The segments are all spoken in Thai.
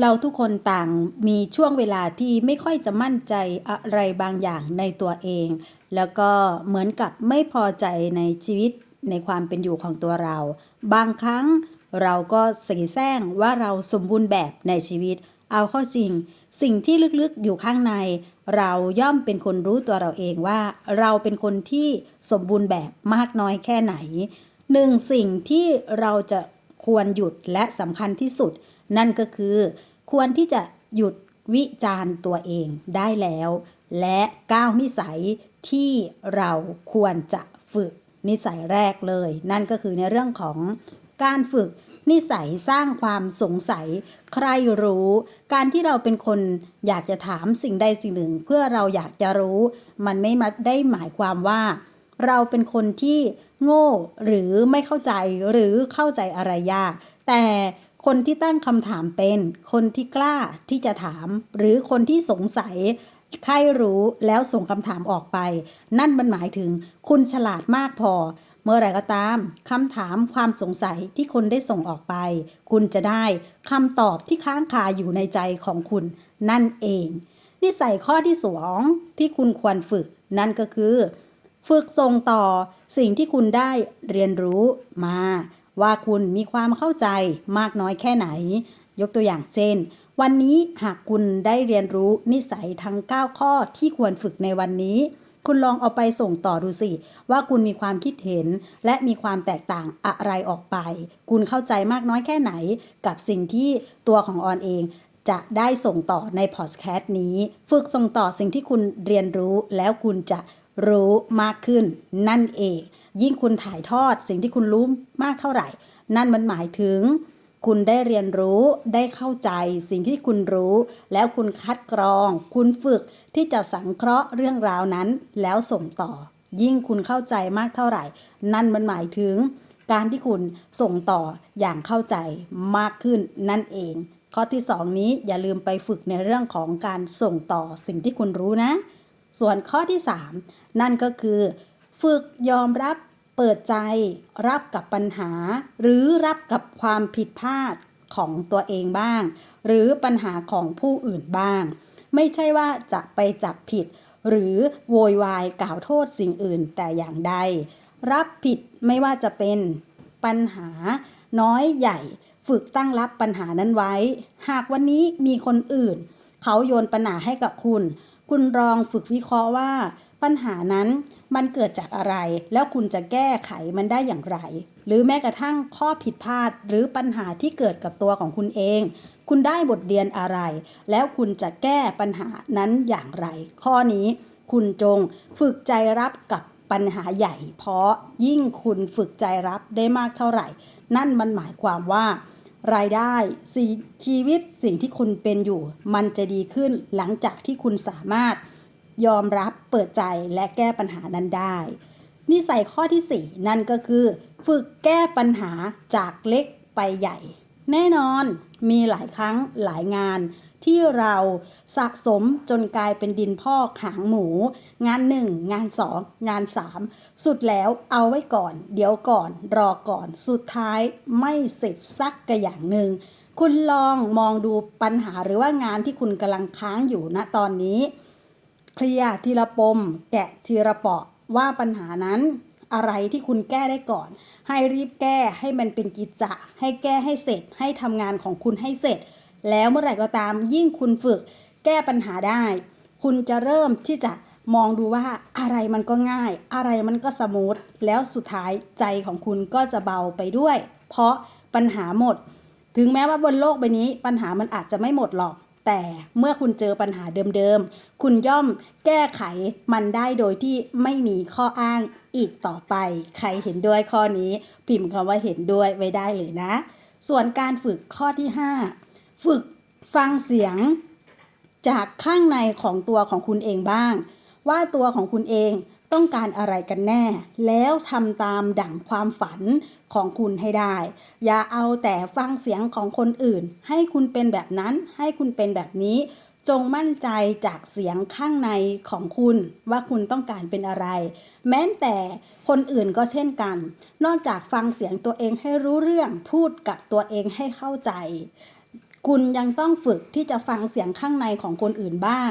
เราทุกคนต่างมีช่วงเวลาที่ไม่ค่อยจะมั่นใจอะไรบางอย่างในตัวเอง แล้วก็เหมือนกับไม่พอใจในชีวิตในความเป็นอยู่ของตัวเรา บางครั้งเราก็เสแสร้งว่าเราสมบูรณ์แบบในชีวิต เอาเข้าจริง สิ่งที่ลึกๆอยู่ข้างใน เราย่อมเป็นคนรู้ตัวเราเองว่า เราเป็นคนที่สมบูรณ์แบบมากน้อยแค่ไหนหนึ่งสิ่งที่เราจะควรหยุดและสำคัญที่สุด นั่นก็คือควรที่จะหยุดวิจารณ์ตัวเองได้แล้ว และก้าวนิสัยที่เราควรจะฝึกนิสัยแรกเลย นั่นก็คือในเรื่องของการฝึกนิสัยสร้างความสงสัย ใครรู้ การที่เราเป็นคนอยากจะถามสิ่งใดสิ่งหนึ่ง เพื่อเราอยากจะรู้ มันไม่มาได้หมายความว่า เราเป็นคนที่โง่หรือไม่เข้าใจหรือเข้าใจอะไรยาก แต่ คนที่ตั้งคำถามเป็น คนที่กล้าที่จะถาม หรือคนที่สงสัยใครรู้แล้วส่งคำถามออกไป นั่นมันหมายถึงคุณฉลาดมากพอ เมื่อไรก็ตามคำถามความสงสัยที่คุณได้ส่งออกไป คุณจะได้คำตอบที่ค้างคาอยู่ในใจของคุณนั่นเอง นิสัยข้อที่สองที่คุณควรฝึก นั่นก็คือ ฝึกส่งต่อสิ่งที่คุณได้เรียนรู้มา ว่าคุณมีความเข้าใจมากน้อยแค่ไหน ยกตัวอย่างเช่น วันนี้หากคุณได้เรียนรู้นิสัยทั้ง 9 ข้อที่ควรฝึกในวันนี้ คุณลองเอาไปส่งต่อดูสิ ว่าคุณมีความคิดเห็น และมีความแตกต่างอะไรออกไป คุณเข้าใจมากน้อยแค่ไหน กับสิ่งที่ตัวของออนเองจะได้ส่งต่อในพอดแคสต์นี้ ฝึกส่งต่อสิ่งที่คุณเรียนรู้แล้วคุณจะรู้มากขึ้นนั่นเอง ยิ่งคุณถ่ายทอดสิ่งที่คุณรู้มากเท่าไหร่ นั่นมันหมายถึง คุณได้เรียนรู้ได้เข้าใจสิ่งที่คุณรู้ แล้วคุณคัดกรอง คุณฝึกที่จะสังเคราะห์เรื่องราวนั้น แล้วส่งต่อ ยิ่งคุณเข้าใจมากเท่าไหร่ นั่นมันหมายถึง การที่คุณส่งต่ออย่างเข้าใจมากขึ้นนั่นเอง ข้อที่สองนี้อย่าลืมไปฝึกในเรื่องของการส่งต่อสิ่งที่คุณรู้นะ ส่วนข้อที่ 3 นั่นก็คือ ฝึกยอมรับเปิดใจ รับกับปัญหา หรือรับกับความผิดพลาดของตัวเองบ้าง หรือปัญหาของผู้อื่นบ้าง ไม่ใช่ว่าจะไปจับผิด หรือโวยวายกล่าวโทษสิ่งอื่นแต่อย่างใด รับผิดไม่ว่าจะเป็นปัญหาน้อยใหญ่ ฝึกตั้งรับปัญหานั้นไว้ หากวันนี้มีคนอื่น เขาโยนปัญหาให้กับคุณ คุณลองฝึกวิเคราะห์ว่าปัญหานั้นมันเกิดจากอะไร แล้วคุณจะแก้ไขมันได้อย่างไร หรือแม้กระทั่งข้อผิดพลาด หรือปัญหาที่เกิดกับตัวของคุณเอง คุณได้บทเรียนอะไร แล้วคุณจะแก้ปัญหานั้นอย่างไร ข้อนี้คุณจงฝึกใจรับกับปัญหาใหญ่ เพราะยิ่งคุณฝึกใจรับได้มากเท่าไหร่ นั่นมันหมายความว่า รายได้ชีวิตสิ่งที่คุณเป็นอยู่ มันจะดีขึ้นหลังจากที่คุณสามารถ ยอมรับเปิดใจและแก้ปัญหานั้นได้ นิสัยข้อที่ 4 นั่นก็คือ ฝึกแก้ปัญหาจากเล็กไปใหญ่ แน่นอนมีหลายครั้งหลายงานที่เราสะสมจนกลายเป็นดินพอกหางหมู งาน 1 งาน 2 งาน 3 สุดแล้วเอาไว้ก่อน เดี๋ยวก่อนรอก่อนสุดท้ายไม่เสร็จสักกระอย่างหนึ่งคุณลองมองดูปัญหาหรือว่างานที่คุณกำลังค้างอยู่ณตอนนี้ เคลียร์ทีละปม แกะทีละเปาะว่าปัญหานั้นอะไรที่คุณแก้ได้ก่อน ให้รีบแก้ให้มันเป็นกิจจะ ให้แก้ให้เสร็จ ให้ทำงานของคุณให้เสร็จ แล้วเมื่อไหร่ก็ตามยิ่งคุณฝึก แก้ปัญหาได้ คุณจะเริ่มที่จะมองดูว่าอะไรมันก็ง่าย อะไรมันก็สมูทแล้วสุดท้ายใจของคุณก็จะเบาไปด้วย เพราะปัญหาหมด ถึงแม้ว่าบนโลกใบนี้ปัญหามันอาจจะไม่หมดหรอก แต่เมื่อคุณเจอปัญหาเดิมๆ คุณย่อมแก้ไขมันได้โดยที่ไม่มีข้ออ้างอีกต่อไป ใครเห็นด้วยข้อนี้ พิมพ์คำว่าเห็นด้วยไว้ได้เลยนะ ส่วนการฝึกข้อที่ 5 ฝึกฟังเสียงจากข้างในของตัวของคุณเองบ้าง ว่าตัวของคุณเองต้องการอะไรกันแน่ แล้วทำตามดั่งความฝันของคุณให้ได้ อย่าเอาแต่ฟังเสียงของคนอื่น ให้คุณเป็นแบบนั้นให้คุณเป็นแบบนี้ จงมั่นใจจากเสียงข้างในของคุณว่าคุณต้องการเป็นอะไร แม้แต่คนอื่นก็เช่นกัน นอกจากฟังเสียงตัวเองให้รู้เรื่องพูดกับตัวเองให้เข้าใจ คุณยังต้องฝึกที่จะฟังเสียงข้างในของคนอื่นบ้าง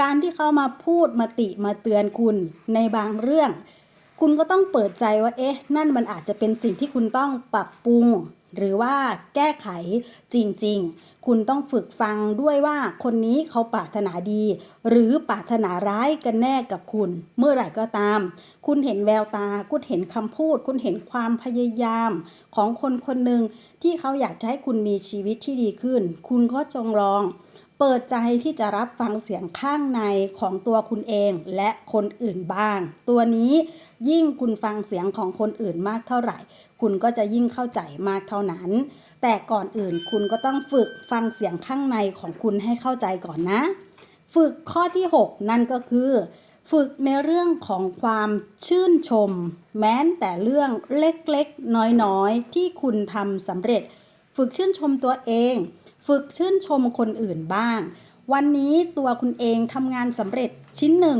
การที่เขามาพูดมาติมาเตือนคุณในบางเรื่อง คุณก็ต้องเปิดใจว่าเอ๊ะ นั่นมันอาจจะเป็นสิ่งที่คุณต้องปรับปรุง หรือว่าแก้ไขจริงๆ คุณต้องฝึกฟังด้วยว่าคนนี้เขาปรารถนาดี หรือปรารถนาร้ายกันแน่กับคุณ เมื่อไหร่ก็ตาม คุณเห็นแววตา คุณเห็นคำพูด คุณเห็นความพยายามของคนคนหนึ่งที่เขาอยากจะให้คุณมีชีวิตที่ดีขึ้น คุณก็จงลอง เปิดใจที่จะรับฟังเสียงข้างในของตัวคุณเองและคนอื่นบ้าง ตัวนี้ยิ่งคุณฟังเสียงของคนอื่นมากเท่าไหร่ คุณก็จะยิ่งเข้าใจมากเท่านั้น แต่ก่อนอื่นคุณก็ต้องฝึกฟังเสียงข้างในของคุณให้เข้าใจก่อนนะ ฝึกข้อที่ 6 นั่นก็คือ ฝึกในเรื่องของความชื่นชม แม้แต่เรื่องเล็กๆ น้อยๆ ที่คุณทำสำเร็จ ฝึกชื่นชมตัวเอง ฝึกชื่นชมคนอื่นบ้าง วันนี้ตัวคุณเองทำงานสำเร็จชิ้นหนึ่ง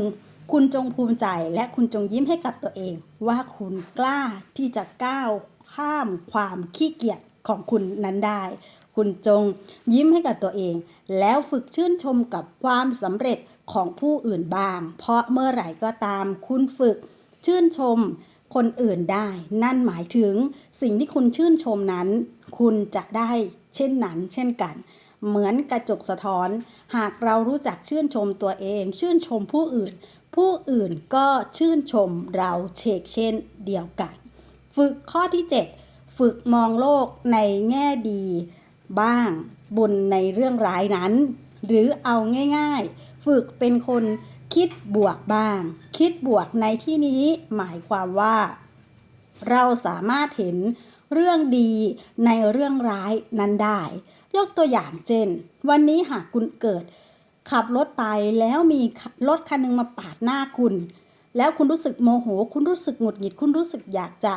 คุณจงภูมิใจและคุณจงยิ้มให้กับตัวเอง ว่าคุณกล้าที่จะก้าวข้ามความขี้เกียจของคุณนั้นได้ คุณจงยิ้มให้กับตัวเอง แล้วฝึกชื่นชมกับความสำเร็จของผู้อื่นบ้าง เพราะเมื่อไหร่ก็ตาม คุณฝึกชื่นชมคนอื่นได้ นั่นหมายถึงสิ่งที่คุณชื่นชมนั้น คุณจะได้ เช่นนั้น เช่นกัน เหมือนกระจกสะท้อน หากเรารู้จักชื่นชมตัวเอง ชื่นชมผู้อื่น ผู้อื่นก็ชื่นชมเราเชกเช่นเดียวกัน ฝึกข้อที่ 7 ฝึกมองโลกในแง่ดี บ้างบนในเรื่องร้ายนั้น หรือเอาง่าย ๆ ฝึกเป็นคนคิดบวกบ้าง คิดบวกในที่นี้หมายความว่า เราสามารถเห็น เรื่องดีในเรื่องร้ายนั้นได้ ยกตัวอย่างเช่น วันนี้หากคุณเกิด ขับรถไปแล้วมีรถคันหนึงมาปาดหน้าคุณ แล้วคุณรู้สึกโมโห คุณรู้สึกหงุดหงิด คุณรู้สึกอยากจะ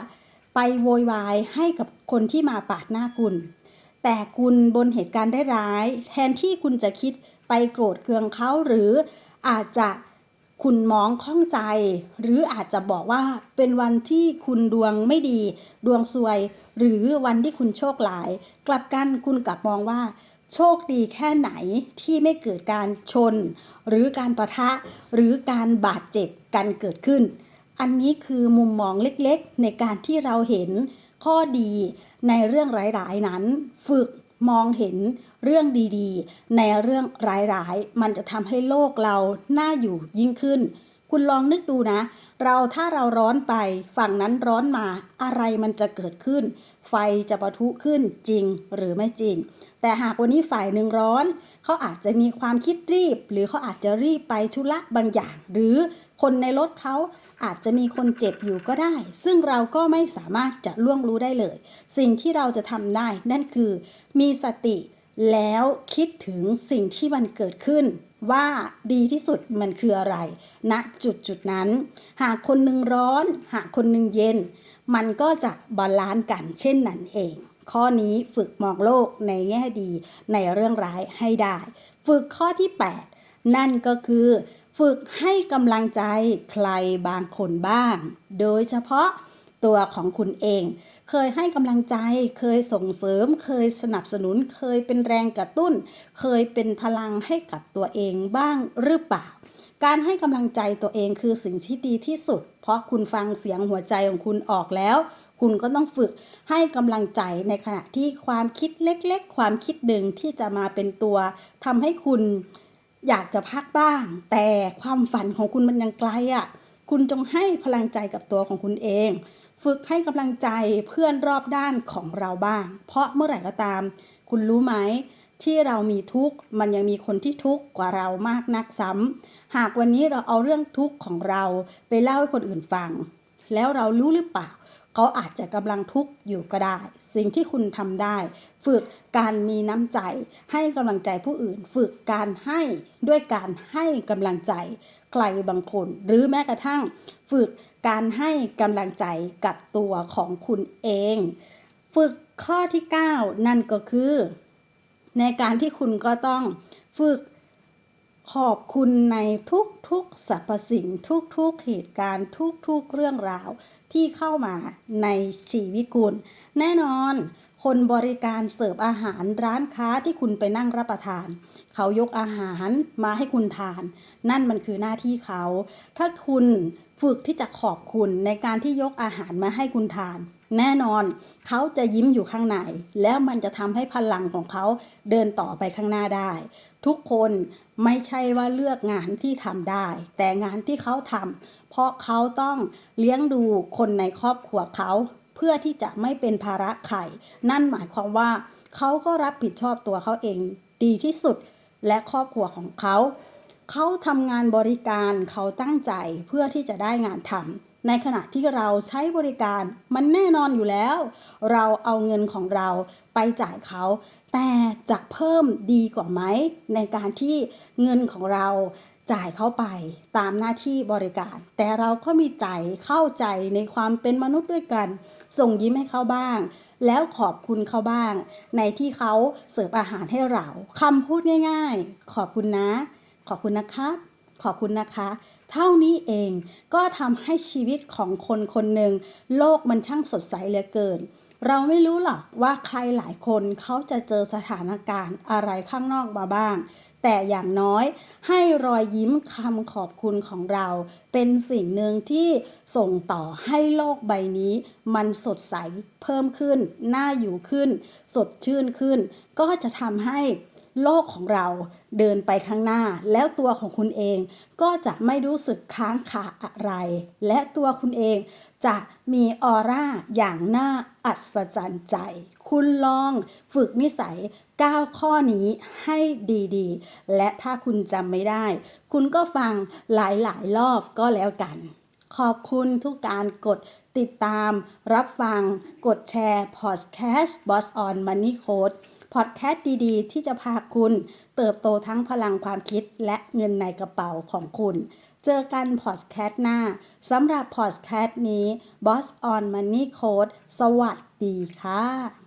ไปโวยวายให้กับคนที่มาปาดหน้าคุณ แต่คุณบนเหตุการณ์ได้ร้าย แทนที่คุณจะคิดไปโกรธเคืองเขาหรืออาจจะ คุณมองข้องใจ หรืออาจจะบอกว่าเป็นวันที่คุณดวงไม่ดี ดวงซวย หรือวันที่คุณโชคหลาย กลับกันคุณกลับมองว่า โชคดีแค่ไหนที่ไม่เกิดการชน หรือการประทะ หรือการบาดเจ็บกันเกิดขึ้น อันนี้คือมุมมองเล็กๆ ในการที่เราเห็นข้อดีในเรื่องร้ายๆนั้น ฝึก มองเห็นเรื่องดีๆ ในเรื่องร้ายๆ มันจะทำให้โลกเราน่าอยู่ยิ่งขึ้น คุณลองนึกดูนะ เราถ้าเราร้อนไปฝั่งนั้นร้อนมาอะไรมันจะเกิดขึ้น ไฟจะปะทุขึ้นจริงหรือไม่จริง แต่หากวันนี้ฝ่ายหนึ่งร้อน เขาอาจจะมีความคิดรีบ หรือเขาอาจจะรีบไปธุระบางอย่าง หรือคนในรถเขา อาจจะมีคนเจ็บอยู่ก็ได้ ซึ่งเราก็ไม่สามารถจะล่วงรู้ได้เลย สิ่งที่เราจะทำได้นั่นคือ มีสติแล้วคิดถึงสิ่งที่มันเกิดขึ้น ว่าดีที่สุดมันคืออะไรณจุดจุดนั้น หากคนหนึ่งร้อน หากคนหนึ่งเย็น มันก็จะบาลานซ์กันเช่นนั้นเอง ข้อนี้ฝึกมองโลกในแง่ดีในเรื่องร้ายให้ได้ ฝึกข้อที่ 8 นั่นก็คือ ฝึกให้กำลังใจใครบางคนบ้าง โดยเฉพาะตัวของคุณเอง เคยให้กำลังใจ เคยส่งเสริม เคยสนับสนุน เคยเป็นแรงกระตุ้น เคยเป็นพลังให้กับตัวเองบ้างหรือเปล่า การให้กำลังใจตัวเองคือสิ่งที่ดีที่สุด เพราะคุณฟังเสียงหัวใจของคุณออกแล้ว คุณก็ต้องฝึกให้กำลังใจในขณะที่ความคิดเล็ก ๆ ความคิดหนึ่งที่จะมาเป็นตัวทำให้คุณ อยากจะพักบ้าง แต่ความฝันของคุณมันยังไกลอะ คุณจงให้พลังใจกับตัวของคุณเอง ฝึกให้กำลังใจเพื่อนรอบด้านของเราบ้าง เพราะเมื่อไหร่ก็ตาม คุณรู้ไหมที่เรามีทุกข์มันยังมีคนที่ทุกข์กว่าเรามากนักซ้ำหากวันนี้เราเอาเรื่องทุกข์ของเราไปเล่าให้คนอื่นฟัง แล้วเรารู้หรือเปล่า เขาอาจจะกำลังทุกข์อยู่ก็ได้ สิ่งที่คุณทำได้ ฝึกการมีน้ำใจ ให้กำลังใจผู้อื่น ฝึกการให้ด้วยการให้กำลังใจ ใครบางคน หรือแม้กระทั่ง ฝึกการให้กำลังใจกับตัวของคุณเอง ฝึกข้อที่ 9 นั่นก็คือ ในการที่คุณก็ต้องฝึก ขอบคุณในทุกๆสรรพสิ่งทุกๆเหตุการณ์ทุกๆเรื่องราวที่เข้ามาในชีวิตคุณ แน่นอน คนบริการเสิร์ฟอาหารร้านค้าที่คุณไปนั่งรับประทาน เขายกอาหารมาให้คุณทาน นั่นมันคือหน้าที่เขา ถ้าคุณฝึกที่จะขอบคุณในการที่ยกอาหารมาให้คุณทาน แน่นอนเขาจะยิ้มอยู่ข้างใน แล้วมันจะทำให้พลังของเขาเดินต่อไปข้างหน้าได้ ทุกคนไม่ใช่ว่าเลือกงานที่ทำได้ แต่งานที่เขาทำเพราะเขาต้องเลี้ยงดูคนในครอบครัวเขา เพื่อที่จะไม่เป็นภาระใครนั่นหมายความว่าเขาก็รับผิดชอบตัวเขาเองดีที่สุดและครอบครัวของเขา เขาทำงานบริการเขาตั้งใจเพื่อที่จะได้งานทำ ในขณะที่เราใช้บริการมันแน่นอนอยู่แล้ว เราเอาเงินของเราไปจ่ายเขา แต่จะเพิ่มดีกว่าไหมในการที่เงินของเราจ่ายเขาไปตามหน้าที่บริการ แต่เราก็มีใจเข้าใจในความเป็นมนุษย์ด้วยกัน ส่งยิ้มให้เขาบ้าง แล้วขอบคุณเขาบ้าง ในที่เขาเสิร์ฟอาหารให้เราคำพูดง่าย ๆ ขอบคุณนะ ขอบคุณนะครับ ขอบคุณนะคะ เท่านี้เองก็ทำให้ชีวิตของคนคนหนึ่งโลกมันช่างสดใสเหลือเกิน เราไม่รู้หรอกว่าใครหลายคนเขาจะเจอสถานการณ์อะไรข้างนอกมาบ้าง แต่อย่างน้อยให้รอยยิ้มคำขอบคุณของเรา เป็นสิ่งหนึ่งที่ส่งต่อให้โลกใบนี้ มันสดใสเพิ่มขึ้น น่าอยู่ขึ้น สดชื่นขึ้น ก็จะทำให้ โลกของเราเดินไปข้างหน้า แล้วตัวของคุณเองก็จะไม่รู้สึกค้างคาอะไร และตัวคุณเองจะมีออร่าอย่างน่าอัศจรรย์ใจ คุณลองฝึกนิสัย 9 ข้อนี้ให้ดีๆ และถ้าคุณจำไม่ได้ คุณก็ฟังหลายๆ รอบก็แล้วกัน ขอบคุณทุกการกดติดตาม รับฟัง กดแชร์พอดแคสต์ Boss on Money Code พอดแคสต์ดีๆ ที่จะพาคุณเติบโตทั้งพลังความคิดและเงินในกระเป๋าของคุณ เจอกันพอดแคสต์หน้าสำหรับพอดแคสต์นี้ Boss on Money Code สวัสดีค่ะ